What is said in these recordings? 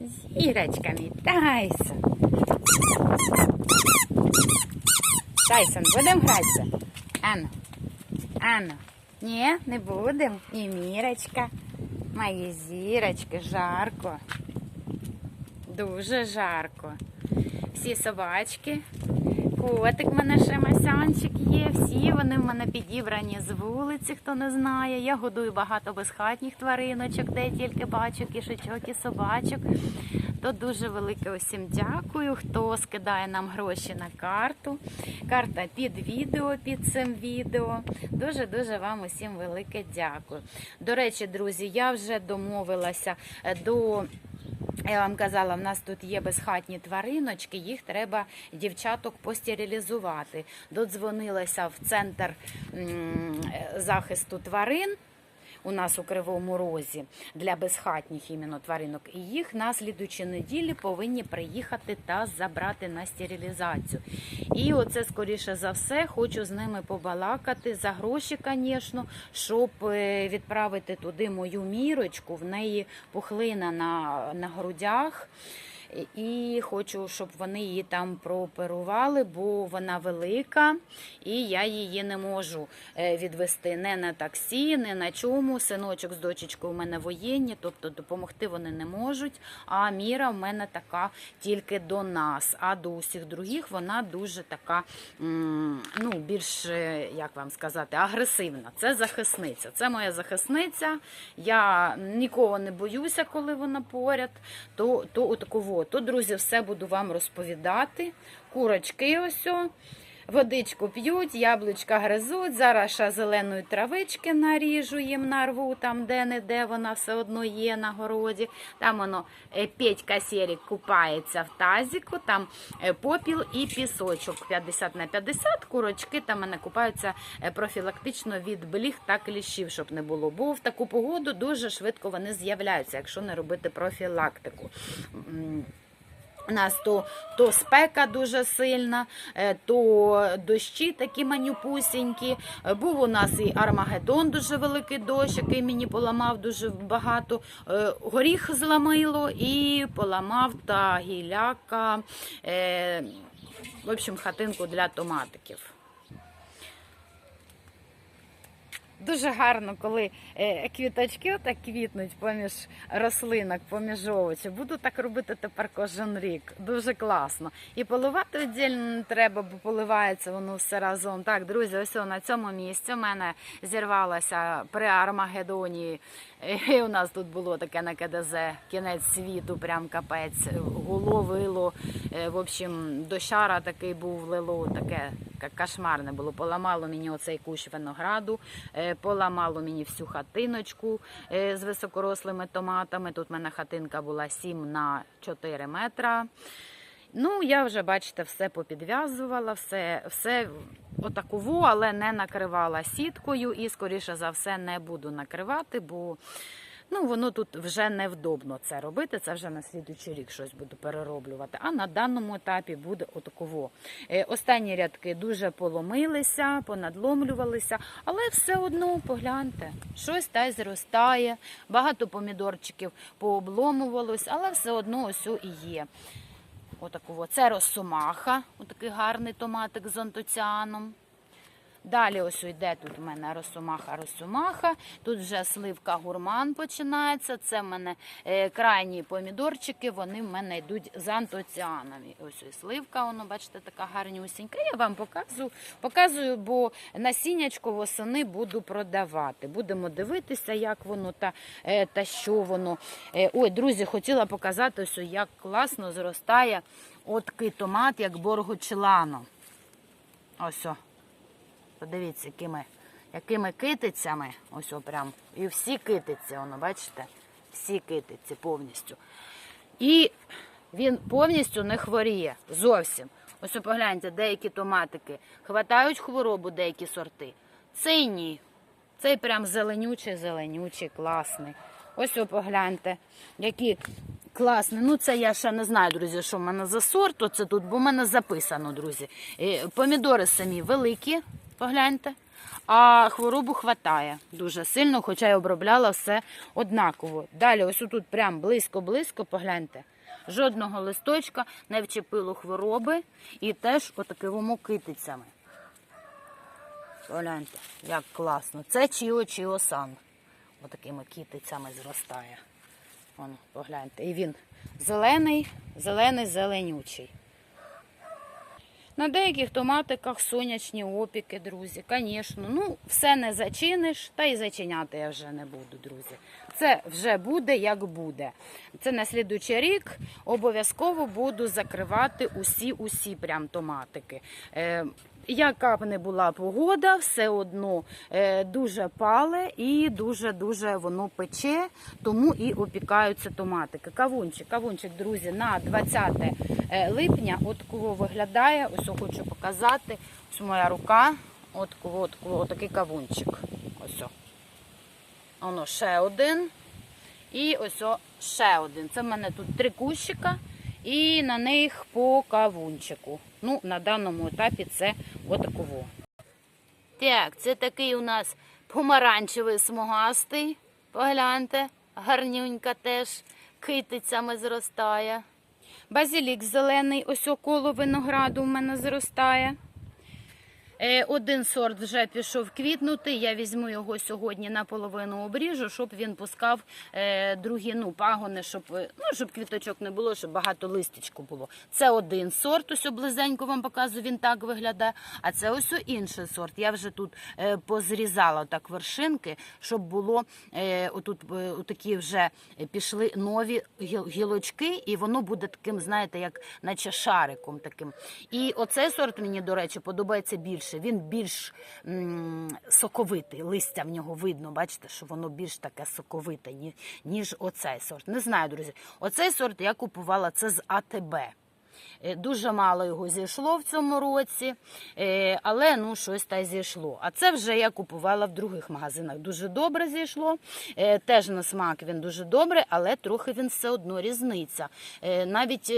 Зірочка мій, Тайсон. Тайсон, будемо гратися? Ану. Ану. Ні, не будемо. І мірочка. Мої зірочки, жарко. Дуже жарко. Всі собачки. Котик в мене ще масянчик є. Всі вони в мене підібрані з вулиці, хто не знає. Я годую багато безхатніх твариночок, де я тільки бачу кішечок і собачок. То дуже велике усім дякую, хто скидає нам гроші на карту. Карта під відео, під цим відео. Дуже-дуже вам усім велике дякую. До речі, друзі, я вже домовилася до. Я вам казала, в нас тут є безхатні твариночки, їх треба дівчаток постерилізувати. Додзвонилася в центр захисту тварин. У нас у Кривому Розі для безхатніх іменно тваринок, і їх на слідучі неділі повинні приїхати та забрати на стерилізацію. І оце, скоріше за все, хочу з ними побалакати за гроші, звісно, щоб е, відправити туди мою мірочку. В неї пухлина на, на грудях. І хочу, щоб вони її там прооперували, бо вона велика, і я її не можу е, відвести не на таксі, не на чому. Синочок з дочечкою у мене воєнні, тобто допомогти вони не можуть. А міра в мене така тільки до нас. А до усіх других вона дуже така, ну, більш, е, як вам сказати, агресивна. Це захисниця. Це моя захисниця. Я нікого не боюся, коли вона поряд. То, то отаково. То, друзі, все буду вам розповідати. Курочки ось. Водичку п'ють, яблучка гризуть. Зараз ще зеленої травички наріжу їм нарву, там де-не-де вона все одно є на городі. Там воно е, Петька Сєрік купається в тазіку, там е, попіл і пісочок 50 на 50. Курочки там мене купаються е, профілактично від бліг та кліщів, щоб не було. Бо в таку погоду дуже швидко вони з'являються, якщо не робити профілактику. У нас то, то спека дуже сильна, е, то дощі такі манюпусінькі. Е, Був у нас і Армагеддон, дуже великий дощ, який мені поламав дуже багато. Е, Горіх зламило і поламав та гіляка. В общем, хатинку для томатиків. Дуже гарно, коли е, квіточки отак квітнуть поміж рослинок, поміж овочів. Буду так робити тепер кожен рік. Дуже класно. І поливати віддільно не треба, бо поливається воно все разом. Так, друзі, ось на цьому місці в мене зірвалася при Армагеддоні. І у нас тут було таке на КДЗ, кінець світу, прям капець. Гуло, вило. Е, В общем, дощара такий був, лило таке кошмарне було. Поламало мені оцей кущ винограду, е, поламало мені всю хатиночку е, з високорослими томатами. Тут в мене хатинка була 7 на 4 метра. Ну, я вже, бачите, все попідв'язувала, все, все отаково, але не накривала сіткою і, скоріше за все, не буду накривати, бо ну, воно тут вже невдобно це робити. Це вже на слідуючий рік щось буду перероблювати. А на даному етапі буде отаково. Е, Останні рядки дуже поломилися, понадломлювалися, але все одно погляньте, щось та й зростає. Багато помідорчиків пообломувалось, але все одно ось і є. Отакого. Це росомаха, отакий гарний томатик з антоціаном. Далі ось йде тут у мене росомаха, росомаха. Тут вже сливка гурман починається. Це в мене е, крайні помідорчики, вони в мене йдуть з антоціанами. Ось ось сливка, воно, бачите, така гарнюсінька. Я вам показую, бо насіннячко восени буду продавати. Будемо дивитися, як воно та, е, що воно. Е, Ой, друзі, хотіла показати, як класно зростає от такий томат, як боргочлано. Ось. о. Подивіться, якими, якими китицями, ось прям, і всі китиці, воно, бачите? Всі китиці повністю. І він повністю не хворіє зовсім. Ось погляньте, деякі томатики хватають хворобу, деякі сорти. Цей ні. Цей прям зеленючий, зеленючий, класний. Ось погляньте, які класні. Ну, це я ще не знаю, друзі, що в мене за сорт. Оце тут, бо в мене записано, друзі. Е, Помідори самі великі, погляньте. а хворобу хватає дуже сильно, хоча й обробляла все однаково. Далі, ось тут прям близько-близько, погляньте. Жодного листочка не вчепило хвороби і теж отакими китицями. Погляньте, як класно. Це Чіо Чіо Сан. Отакими китицями зростає. Вон, погляньте. І він зелений, зелений, зеленючий. На деяких томатиках сонячні опіки, друзі. Звісно, ну все не зачиниш, та й зачиняти я вже не буду, друзі. Це вже буде, як буде. Це на слідуючий рік обов'язково буду закривати усі-усі прям томатики. Е, яка б не була погода, все одно е, дуже пале і дуже-дуже воно пече, тому і опікаються томатики. Кавунчик, кавунчик, друзі, на 20 е, липня от кого виглядає. Ось хочу показати. Ось моя рука. От кого, от кого, отакий кавунчик. Ось. Воно ще один. І ось о, ще один. Це в мене тут три кущика. І на них по кавунчику. Ну, на даному етапі це отаково. Так, це такий у нас помаранчевий смугастий. Погляньте, гарнюнька теж китицями зростає. Базилік зелений, ось около винограду в мене зростає. Е, Один сорт вже пішов квітнути. Я візьму його сьогодні наполовину обріжу, щоб він пускав е, другі ну, пагони, щоб, е, ну, щоб квіточок не було, щоб багато листячку було. Це один сорт, ось близенько вам показую, він так виглядає. А це ось інший сорт. Я вже тут позрізала так вершинки, щоб було отут такі вже пішли нові гілочки, і воно буде таким, знаєте, як наче шариком таким. І оцей сорт мені, до речі, подобається більше. Він більш м, соковитий. Листя в нього видно, бачите, що воно більш таке соковите, ні- ніж оцей сорт. Не знаю, друзі. Оцей сорт я купувала це з АТБ. Е, Дуже мало його зійшло в цьому році, е, але ну щось та зійшло. А це вже я купувала в других магазинах. Дуже добре зійшло. Е, Теж на смак він дуже добре, але трохи він все одно різниця. Навіть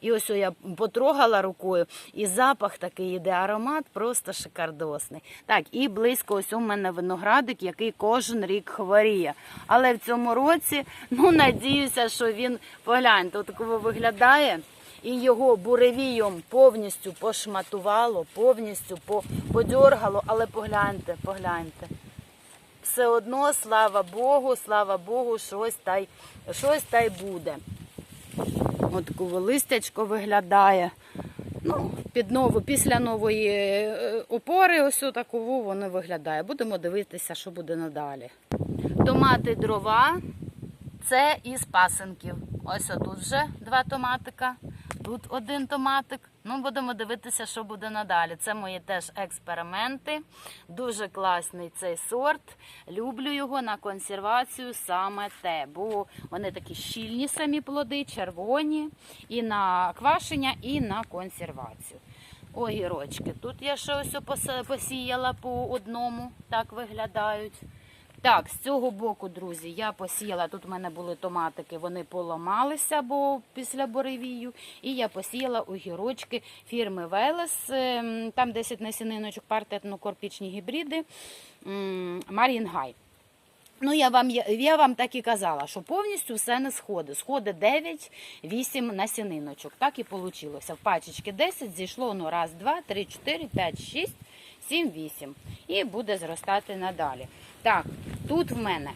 і ось я потрогала рукою, і запах такий іде, аромат просто шикардосний. Так, і близько ось у мене виноградик, який кожен рік хворіє. Але в цьому році, ну надіюся, що він погляньте, отаково виглядає і його буревієм повністю пошматувало, повністю по- подьоргало, але погляньте, погляньте. Все одно, слава Богу, слава Богу, щось та й, щось та й буде. От таково листячко виглядає. Ну, під нову, після нової е, опори, ось таково воно виглядає. Будемо дивитися, що буде надалі. Томати дрова це із пасенків. Ось отут вже два томатика, тут один томатик. Ну, будемо дивитися, що буде надалі. Це мої теж експерименти. Дуже класний цей сорт. Люблю його на консервацію саме те, бо вони такі щільні самі плоди, червоні, і на квашення, і на консервацію. Огірочки. Тут я ще ось посіяла по одному, так виглядають. Так, з цього боку, друзі, я посіяла. Тут в мене були томатики, вони поламалися, бо після буревію. І я посіяла огірочки фірми Велес. ем, Там 10 насіниночок, партетно-корпічні гібриди Марінгай. Ну, я вам, я вам так і казала, що повністю все не сходить. Сходить 9-8 насіниночок. Так і вийшло. В пачечки 10 зійшло воно раз, два, три, чотири, п'ять, шість, сім, вісім. І буде зростати надалі. Так, тут в мене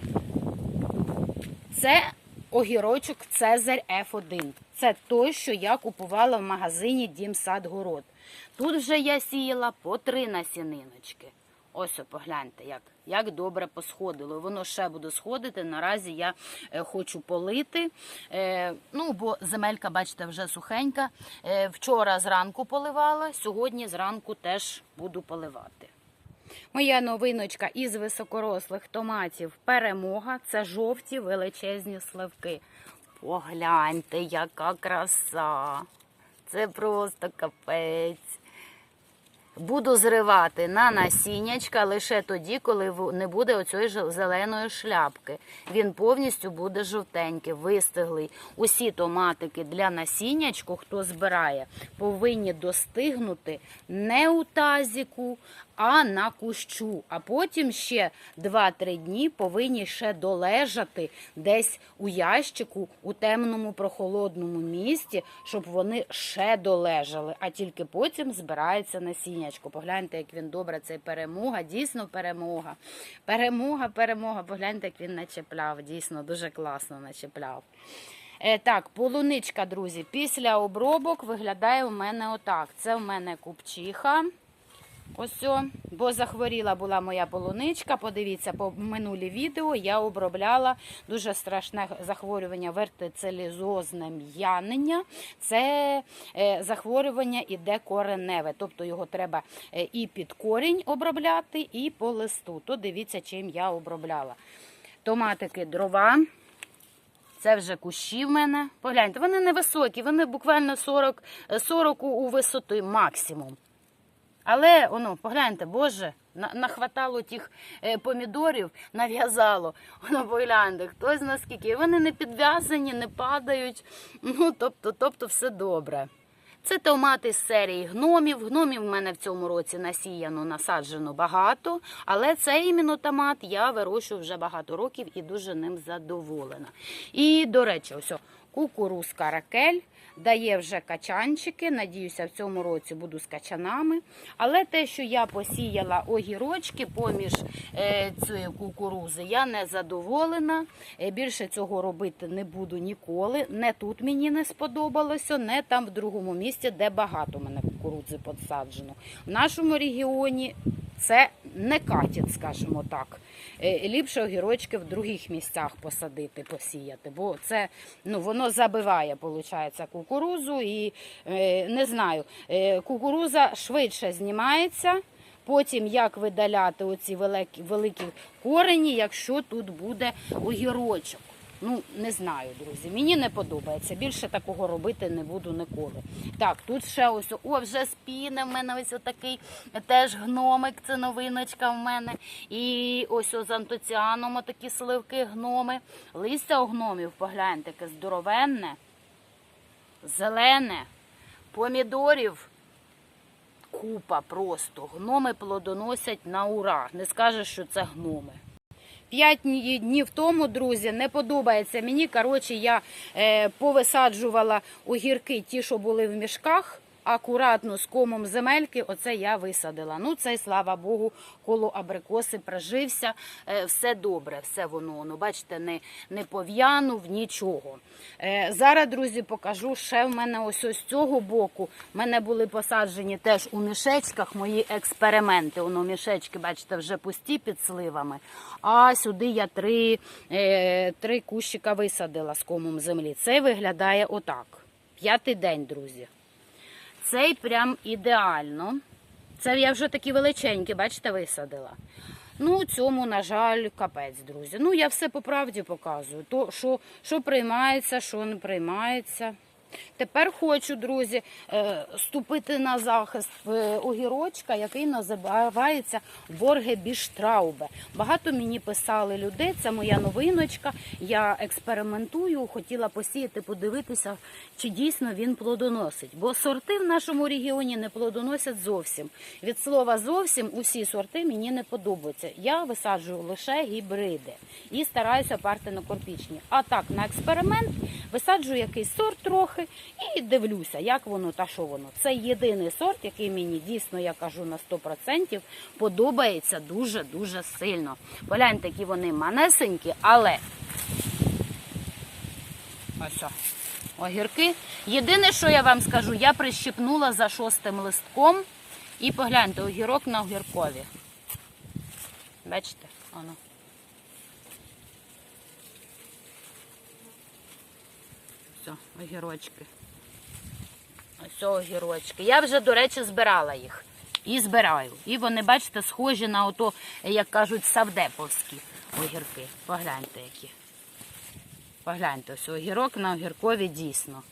це огірочок Цезарь F1. Це той, що я купувала в магазині Дім Сад Город. Тут вже я сіяла по три насіниночки. Ось погляньте, як, як добре посходило. Воно ще буде сходити. Наразі я е, хочу полити. Е, ну, бо земелька, бачите, вже сухенька. Е, вчора зранку поливала, сьогодні зранку теж буду поливати. Моя новиночка із високорослих томатів перемога. Це жовті величезні сливки. Погляньте, яка краса. Це просто капець. Буду зривати на насіннячка лише тоді, коли не буде оцієї зеленої шляпки. Він повністю буде жовтенький, вистиглий. Усі томатики для насіннячку, хто збирає, повинні достигнути не у тазіку, а на кущу. А потім ще 2-3 дні повинні ще долежати десь у ящику у темному прохолодному місці, щоб вони ще долежали. А тільки потім збирається насіннячко. Погляньте, як він добре, цей перемога, дійсно перемога. Перемога, перемога. Погляньте, як він начепляв. Дійсно, дуже класно начепляв. Е, так, полуничка, друзі, після обробок виглядає у мене отак. Це в мене купчиха. Ось, бо захворіла була моя полуничка. Подивіться, по минулі відео я обробляла дуже страшне захворювання вертицелізозне м'янення. Це е, захворювання іде кореневе, тобто його треба е, і під корінь обробляти, і по листу. То дивіться, чим я обробляла. Томатики дрова. Це вже кущі в мене. Погляньте, вони невисокі, вони буквально 40, 40 у висоти максимум. Але воно, погляньте, Боже, нахватало тих е, помідорів, нав'язало. Воно погляньте, хтось наскільки. Вони не підв'язані, не падають. Ну, тобто, тобто все добре. Це томати з серії гномів. Гномів в мене в цьому році насіяно, насаджено багато, але цей іменно томат я вирощую вже багато років і дуже ним задоволена. І, до речі, ось кукурузка ракель дає вже качанчики. Надіюся, в цьому році буду з качанами. Але те, що я посіяла огірочки поміж е, цієї кукурузи, я не задоволена. Е, більше цього робити не буду ніколи. Не тут мені не сподобалося, не там в другому місці, де багато мене кукурудзи посаджено. В нашому регіоні це не катять, скажімо так. Е, Ліпше огірочки в других місцях посадити, посіяти, бо це ну, воно забиває, виходить, кукурузу і е, не знаю, е, кукуруза швидше знімається. Потім як видаляти оці великі, великі корені, якщо тут буде огірочок. Ну, не знаю, друзі. Мені не подобається. Більше такого робити не буду ніколи. Так, тут ще ось, о, вже спіне в мене ось отакий теж гномик, це новиночка в мене. І ось з антоціаном отакі сливки гноми. Листя у гномів, погляньте, таке здоровенне, зелене, помідорів. Купа просто. Гноми плодоносять на ура. Не скажеш, що це гноми. П'ять дні- днів тому, друзі, не подобається мені. Коротше, я е, повисаджувала огірки, ті, що були в мішках. Акуратно з комом земельки, оце я висадила. Ну, це, слава Богу, коло абрикоси прожився. Е, все добре, все воно, воно, бачите, не, не пов'янув, нічого. Е, зараз, друзі, покажу ще в мене ось ось з цього боку. В мене були посаджені теж у мішечках мої експерименти. Воно мішечки, бачите, вже пусті під сливами. А сюди я три, е, три кущика висадила з комом землі. Це виглядає отак. П'ятий день, друзі. Цей прям ідеально. Це я вже такі величенькі, бачите, висадила. Ну, цьому, на жаль, капець, друзі. Ну, я все по правді показую. То, що, що приймається, що не приймається. Тепер хочу, друзі, е, ступити на захист е, огірочка, який називається Борге Біштраубе. Багато мені писали людей, це моя новиночка. Я експериментую, хотіла посіяти, подивитися, чи дійсно він плодоносить. Бо сорти в нашому регіоні не плодоносять зовсім. Від слова зовсім усі сорти мені не подобаються. Я висаджую лише гібриди і стараюся партенокорпічні. А так, на експеримент висаджую якийсь сорт трохи і дивлюся, як воно та що воно. Це єдиний сорт, який мені дійсно, я кажу на 100%, подобається дуже-дуже сильно. Погляньте, які вони манесенькі, але ось. Огірки. Єдине, що я вам скажу, я прищипнула за шостим листком і погляньте, огірок на огіркові. Бачите? Воно. Огірочки. Ось огірочки. Я вже, до речі, збирала їх. І збираю. І вони, бачите, схожі на ото, як кажуть, савдеповські огірки. Погляньте які. Погляньте, ось огірок на огіркові дійсно.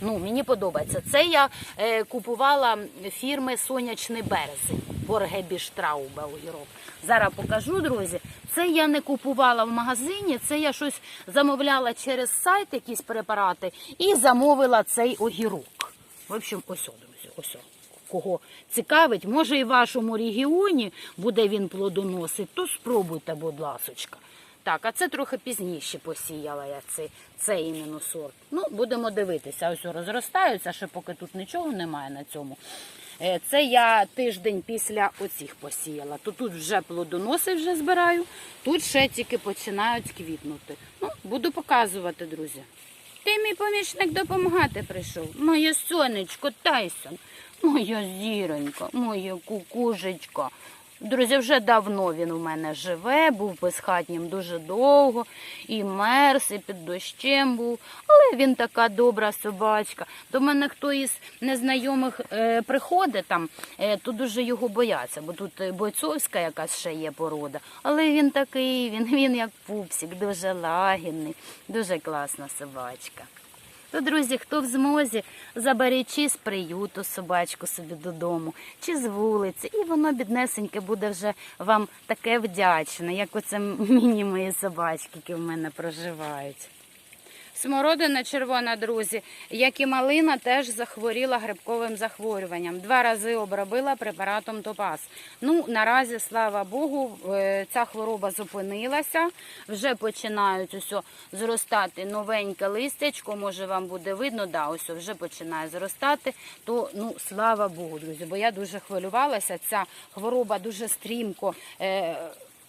Ну, мені подобається. Це я е, купувала фірми Сонячний березень. Боргебі Штраубе огірок. Зараз покажу, друзі. Це я не купувала в магазині, це я щось замовляла через сайт, якісь препарати, і замовила цей огірок. В общем, ось, друзі, ось. кого цікавить, може і в вашому регіоні буде він плодоносить, то спробуйте, будь ласочка. Так, а це трохи пізніше посіяла я цей, цей іменно сорт. Ну, будемо дивитися. Ось розростаються, ще поки тут нічого немає на цьому. Е, Це я тиждень після оцих посіяла. То тут вже плодоноси вже збираю, тут ще тільки починають квітнути. Ну, буду показувати, друзі. Ти мій помічник допомагати прийшов. Моє сонечко Тайсон, моя зіронька, моя кукужечка. Друзі, вже давно він у мене живе, був безхатнім дуже довго, і мерз, і під дощем був. Але він така добра собачка. До мене хто із незнайомих е, приходить там, е, то дуже його бояться, бо тут е, бойцовська якась ще є порода. Але він такий, він, він як пупсик, дуже лагідний, дуже класна собачка. То, друзі, хто в змозі, заберіть чи з приюту собачку собі додому, чи з вулиці, і воно біднесеньке буде вже вам таке вдячне, як оце міні мої собачки, які в мене проживають. Смородина червона, друзі, як і малина, теж захворіла грибковим захворюванням. Два рази обробила препаратом Топаз. Ну, наразі, слава Богу, е, ця хвороба зупинилася. Вже починають ось зростати новеньке листячко. Може, вам буде видно, да, ось вже починає зростати. То ну, слава Богу, друзі, бо я дуже хвилювалася. Ця хвороба дуже стрімко. Е,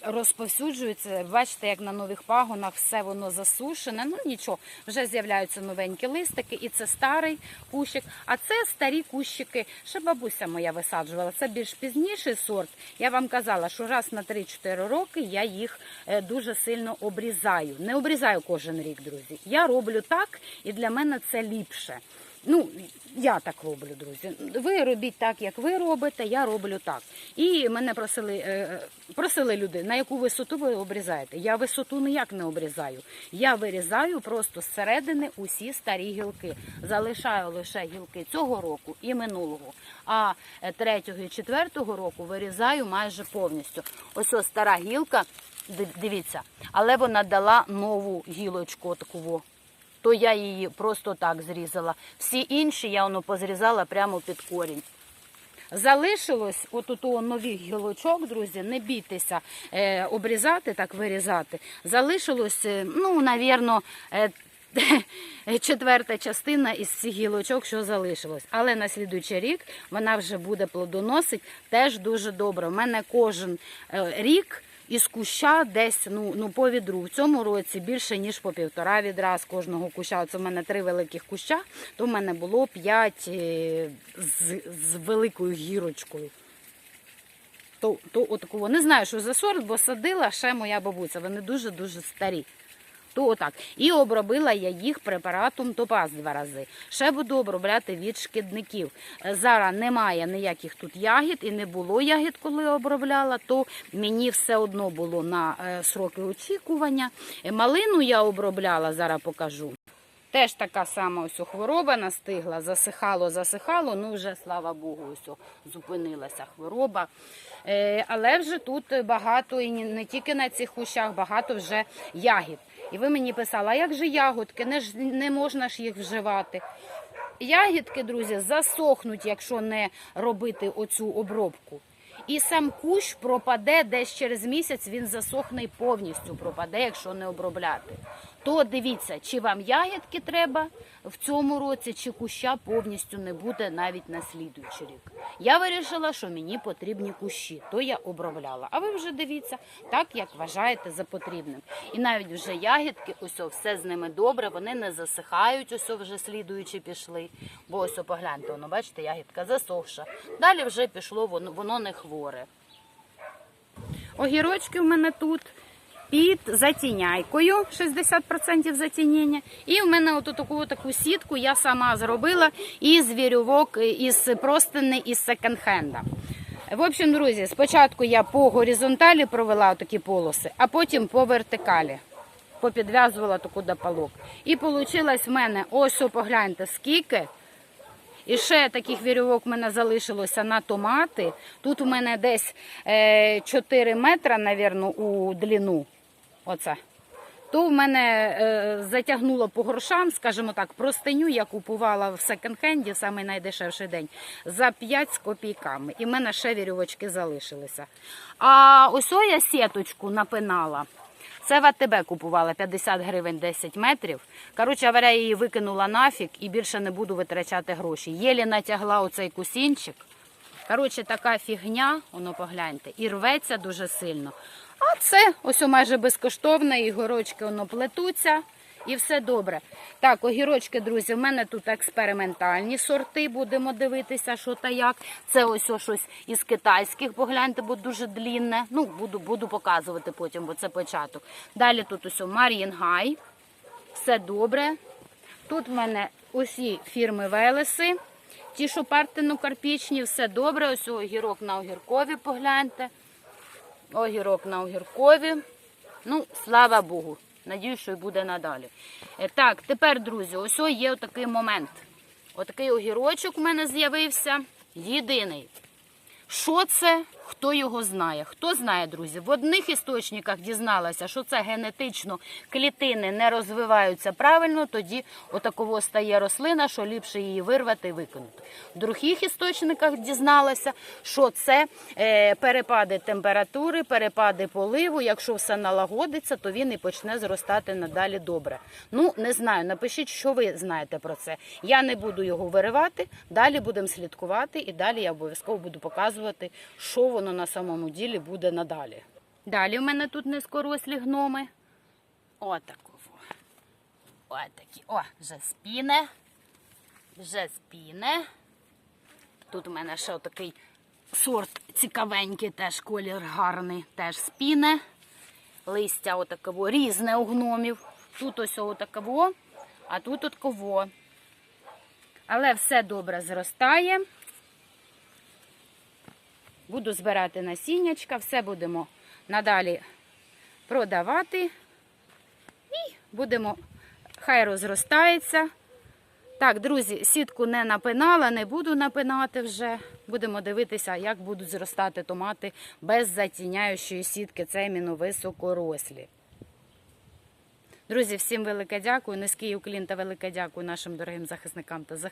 розповсюджується. Бачите, як на нових пагонах все воно засушене. Ну нічого, вже з'являються новенькі листики, і це старий кущик. А це старі кущики. Ще бабуся моя висаджувала. Це більш пізніший сорт. Я вам казала, що раз на 3-4 роки я їх е, дуже сильно обрізаю. Не обрізаю кожен рік, друзі. Я роблю так, і для мене це ліпше. Ну, я так роблю, друзі. Ви робіть так, як ви робите, я роблю так. І мене просили, е, просили люди, на яку висоту ви обрізаєте. Я висоту ніяк не обрізаю. Я вирізаю просто зсередини усі старі гілки. Залишаю лише гілки цього року і минулого. А е, третього і четвертого року вирізаю майже повністю. Ось ось стара гілка, дивіться, але вона дала нову гілочку таку. То я її просто так зрізала. Всі інші я воно позрізала прямо під корінь. Залишилось от у нових гілочок, друзі, не бійтеся е, обрізати, так вирізати. Залишилось, е, ну, навірно, е, четверта частина із цих гілочок, що залишилось. Але на слідуючий рік вона вже буде плодоносить теж дуже добре. У мене кожен е, рік із куща десь ну, ну по відру. В цьому році більше ніж по півтора відра з кожного куща. Це в мене три великих куща, то в мене було п'ять е, з, з великою гірочкою. То, то отаку. Не знаю, що за сорт, бо садила ще моя бабуся. Вони дуже-дуже старі. То отак. І обробила я їх препаратом Топаз два рази. Ще буду обробляти від шкідників. Е, Зараз немає ніяких тут ягід і не було ягід, коли обробляла, то мені все одно було на е, сроки очікування. Е, Малину я обробляла, зараз покажу. Теж така сама ось хвороба настигла, засихало, засихало, ну вже, слава Богу, ось зупинилася хвороба. Але вже тут багато, і не тільки на цих кущах, багато вже ягід. І ви мені писали, а як же ягодки, не, ж, не можна ж їх вживати. Ягідки, друзі, засохнуть, якщо не робити оцю обробку. І сам кущ пропаде десь через місяць, він засохне повністю пропаде, якщо не обробляти. То дивіться, чи вам ягідки треба в цьому році, чи куща повністю не буде навіть на слідуючий рік. Я вирішила, що мені потрібні кущі, то я обробляла. А ви вже дивіться, так як вважаєте за потрібним. І навіть вже ягідки, ось все з ними добре, вони не засихають, ось вже слідуючи пішли. Бо ось погляньте, воно, бачите, ягідка засохша. Далі вже пішло, воно, воно не хворе. Огірочки в мене тут під затіняйкою, 60% затінення. І в мене оту таку таку сітку я сама зробила із вірьовок, із простини із секонд-хенда. В общем, друзі, спочатку я по горизонталі провела такі полоси, а потім по вертикалі. Попідв'язувала таку до. І вийшло в мене, ось погляньте, скільки. І ще таких вірьовок в мене залишилося на томати. Тут у мене десь е, 4 метри, навірно, у длину. Оце. То в мене е, затягнуло по грошам, скажімо так, простиню я купувала в секонд-хенді в самий найдешевший день за 5 з копійками. І в мене ще вірьовочки залишилися. А ось я сіточку напинала. Це в АТБ купувала 50 гривень 10 метрів. Коротше, я її викинула нафіг і більше не буду витрачати гроші. Єлі натягла оцей кусінчик. Коротше, така фігня, воно погляньте, і рветься дуже сильно. А це ось майже безкоштовне, і горочки воно плетуться, і все добре. Так, огірочки, друзі, в мене тут експериментальні сорти, будемо дивитися, що та як. Це ось о, щось із китайських, погляньте, бо дуже длінне. Ну, буду, буду показувати потім, бо це початок. Далі тут ось Мар'їнгай. Все добре. Тут в мене усі фірми Велеси. Ті, що партено-карпічні, все добре. Ось огірок на огіркові, погляньте. Огірок на огіркові. Ну, слава Богу. Надію, що й буде надалі. Е, Так, тепер, друзі, ось є отакий момент. Отакий огірочок у мене з'явився. Єдиний. Що це? Хто його знає? Хто знає, друзі? В одних істочниках дізналася, що це генетично клітини не розвиваються правильно, тоді отаково стає рослина, що ліпше її вирвати і викинути. В других істочниках дізналася, що це е, перепади температури, перепади поливу. Якщо все налагодиться, то він і почне зростати надалі добре. Ну, не знаю, напишіть, що ви знаєте про це. Я не буду його виривати, далі будемо слідкувати і далі я обов'язково буду показувати, що воно на самому ділі буде надалі. Далі в мене тут низькорослі гноми. Отаково. Отакі. О, вже спіне. Вже спіне. Тут у мене ще такий сорт цікавенький, теж колір гарний, теж спіне. Листя отаково різне у гномів. Тут ось отаково, а тут отаково. Але все добре зростає. Буду збирати насіннячка, все будемо надалі продавати. І будемо, хай розростається. Так, друзі, сітку не напинала, не буду напинати вже. Будемо дивитися, як будуть зростати томати без затіняючої сітки. Це іменно високорослі. Друзі, всім велике дякую. Низький уклін та велике дякую нашим дорогим захисникам та захисникам.